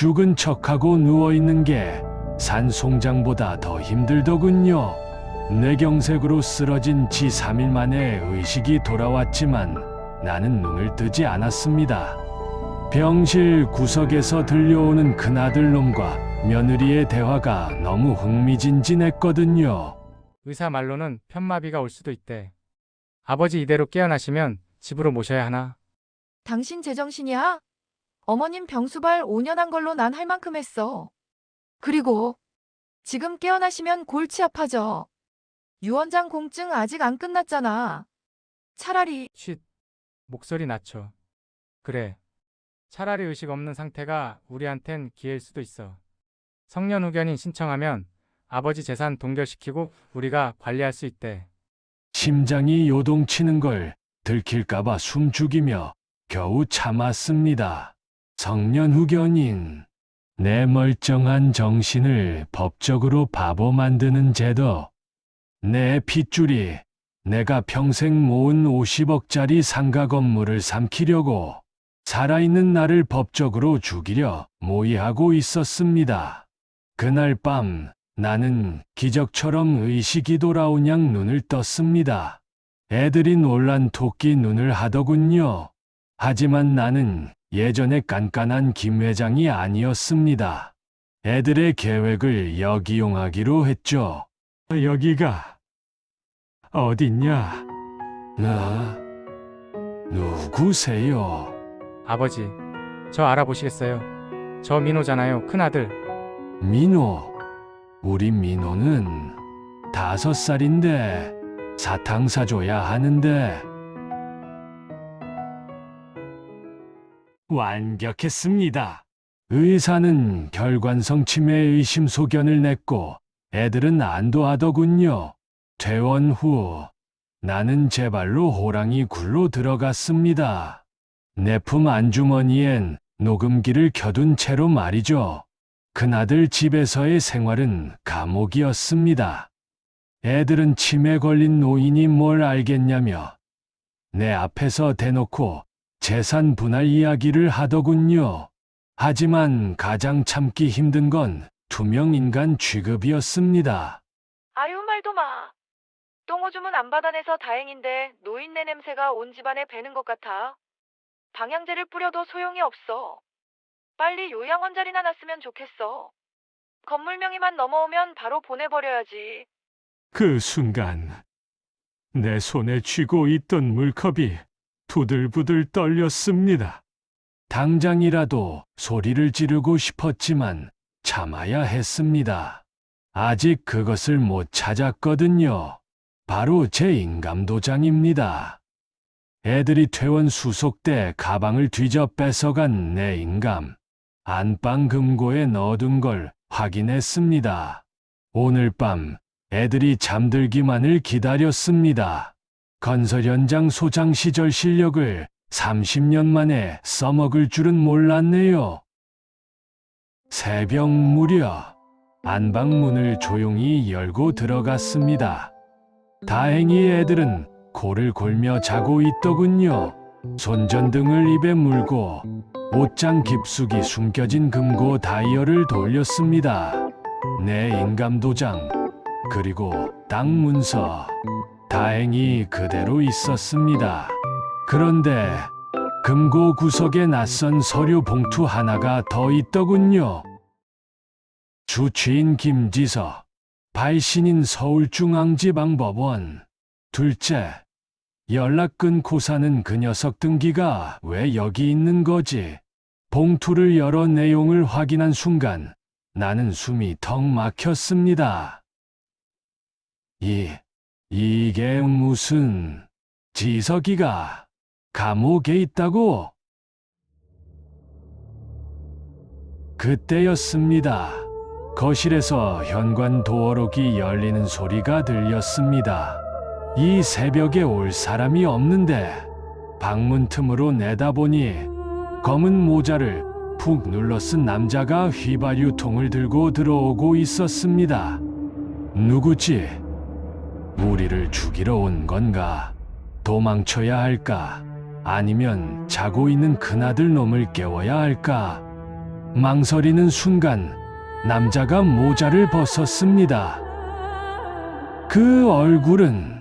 죽은 척하고 누워있는 게 산송장보다 더 힘들더군요. 뇌경색으로 쓰러진 지 3일 만에 의식이 돌아왔지만 나는 눈을 뜨지 않았습니다. 병실 구석에서 들려오는 큰아들 놈과 며느리의 대화가 너무 흥미진진했거든요. 의사 말로는 편마비가 올 수도 있대. 아버지 이대로 깨어나시면 집으로 모셔야 하나? 당신 제정신이야? 어머님 병수발 5년 한 걸로 난 할 만큼 했어. 그리고 지금 깨어나시면 골치 아파져. 유원장 공증 아직 안 끝났잖아. 차라리 쉿. 목소리 낮춰. 그래. 차라리 의식 없는 상태가 우리한텐 기회일 수도 있어. 성년 후견인 신청하면 아버지 재산 동결시키고 우리가 관리할 수 있대. 심장이 요동치는 걸 들킬까봐 숨 죽이며 겨우 참았습니다. 성년 후견인. 내 멀쩡한 정신을 법적으로 바보 만드는 제도. 내 핏줄이 내가 평생 모은 50억짜리 상가 건물을 삼키려고 살아있는 나를 법적으로 죽이려 모의하고 있었습니다. 그날 밤 나는 기적처럼 의식이 돌아온 양 눈을 떴습니다. 애들이 놀란 토끼 눈을 하더군요. 하지만 나는 예전의 깐깐한 김 회장이 아니었습니다. 애들의 계획을 역이용하기로 했죠. 여기가 어딨냐? 나 누구세요? 아버지, 저 알아보시겠어요? 저 민호잖아요, 큰아들. 민호. 우리 민호는 다섯 살인데 사탕 사줘야 하는데. 완벽했습니다. 의사는 결관성 치매 의심 소견을 냈고 애들은 안도하더군요. 퇴원 후 나는 제 발로 호랑이 굴로 들어갔습니다. 내 품 안주머니엔 녹음기를 켜둔 채로 말이죠. 그나들 집에서의 생활은 감옥이었습니다. 애들은 치매 걸린 노인이 뭘 알겠냐며 내 앞에서 대놓고 재산 분할 이야기를 하더군요. 하지만 가장 참기 힘든 건 투명 인간 취급이었습니다. 아유 말도 마. 똥오줌은 안 받아내서 다행인데 노인네 냄새가 온 집안에 배는 것 같아. 방향제를 뿌려도 소용이 없어. 빨리 요양 원 자리나 났으면 좋겠어. 건물 명의만 넘어오면 바로 보내버려야지. 그 순간 내 손에 쥐고 있던 물컵이 부들부들 떨렸습니다. 당장이라도 소리를 지르고 싶었지만 참아야 했습니다. 아직 그것을 못 찾았거든요. 바로 제 인감도장입니다. 애들이 퇴원 수속 때 가방을 뒤져 뺏어간 내 인감. 안방 금고에 넣어둔 걸 확인했습니다. 오늘 밤 애들이 잠들기만을 기다렸습니다. 건설 현장 소장 시절 실력을 30년 만에 써먹을 줄은 몰랐네요. 새벽 무렵 안방문을 조용히 열고 들어갔습니다. 다행히 애들은 코를 골며 자고 있더군요. 손전등을 입에 물고 옷장 깊숙이 숨겨진 금고 다이얼을 돌렸습니다. 내 인감도장 그리고 땅 문서 다행히 그대로 있었습니다. 그런데 금고 구석에 낯선 서류 봉투 하나가 더 있더군요. 주치인 김지서, 발신인 서울중앙지방법원. 둘째, 연락 끊고 사는 그 녀석 등기가 왜 여기 있는 거지? 봉투를 열어 내용을 확인한 순간 나는 숨이 턱 막혔습니다. 이, 이게 무슨, 지석이가 감옥에 있다고? 그때였습니다. 거실에서 현관 도어록이 열리는 소리가 들렸습니다. 이 새벽에 올 사람이 없는데 방문 틈으로 내다보니 검은 모자를 푹 눌러 쓴 남자가 휘발유 통을 들고 들어오고 있었습니다. 누구지? 우리를 죽이러 온 건가? 도망쳐야 할까? 아니면 자고 있는 큰아들 놈을 깨워야 할까? 망설이는 순간 남자가 모자를 벗었습니다. 그 얼굴은